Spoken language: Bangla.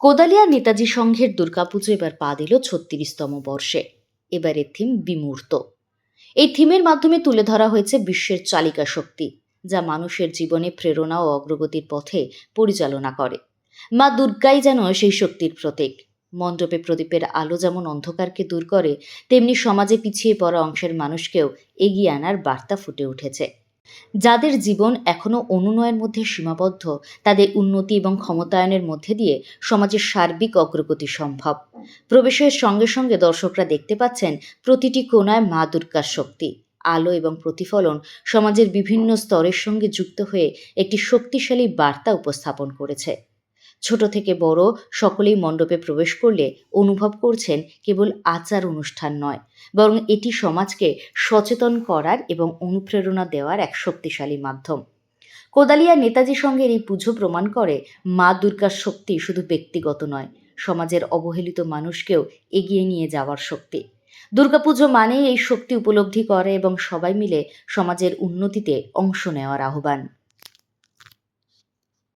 কোদালিয়া নেতাজি সংঘের দুর্গাপুজো এবার পা দিল ছত্রিশতম বর্ষে। এবারের থিম বিমূর্ত। এই থিমের মাধ্যমে তুলে ধরা হয়েছে বিশ্বের চালিকা শক্তি, যা মানুষের জীবনে প্রেরণা ও অগ্রগতির পথে পরিচালনা করে। মা দুর্গাই যেন সেই শক্তির প্রতীক। মণ্ডপে প্রদীপের আলো যেমন অন্ধকারকে দূর করে, তেমনি সমাজে পিছিয়ে পড়া অংশের মানুষকেও এগিয়ে আনার বার্তা ফুটে উঠেছে। যাদের জীবন এখনও অনুনয়ের মধ্যে সীমাবদ্ধ, তাদের উন্নতি এবং ক্ষমতায়নের মধ্যে দিয়ে সমাজের সার্বিক অগ্রগতি সম্ভব। প্রবেশের সঙ্গে সঙ্গে দর্শকরা দেখতে পাচ্ছেন প্রতিটি কোনায় মা দুর্গার শক্তি। আলো এবং প্রতিফলন সমাজের বিভিন্ন স্তরের সঙ্গে যুক্ত হয়ে একটি শক্তিশালী বার্তা উপস্থাপন করেছে। ছোট থেকে বড় সকলেই মণ্ডপে প্রবেশ করলে অনুভব করছেন কেবল আচার অনুষ্ঠান নয়, বরং এটি সমাজকে সচেতন করার এবং অনুপ্রেরণা দেওয়ার এক শক্তিশালী মাধ্যম। কোদালিয়া নেতাজি সঙ্গের এই পুজো প্রমাণ করে মা দুর্গার শক্তি শুধু ব্যক্তিগত নয়, সমাজের অবহেলিত মানুষকেও এগিয়ে নিয়ে যাওয়ার শক্তি। দুর্গাপুজো মানেই এই শক্তি উপলব্ধি করে এবং সবাই মিলে সমাজের উন্নতিতে অংশ নেওয়ার আহ্বান।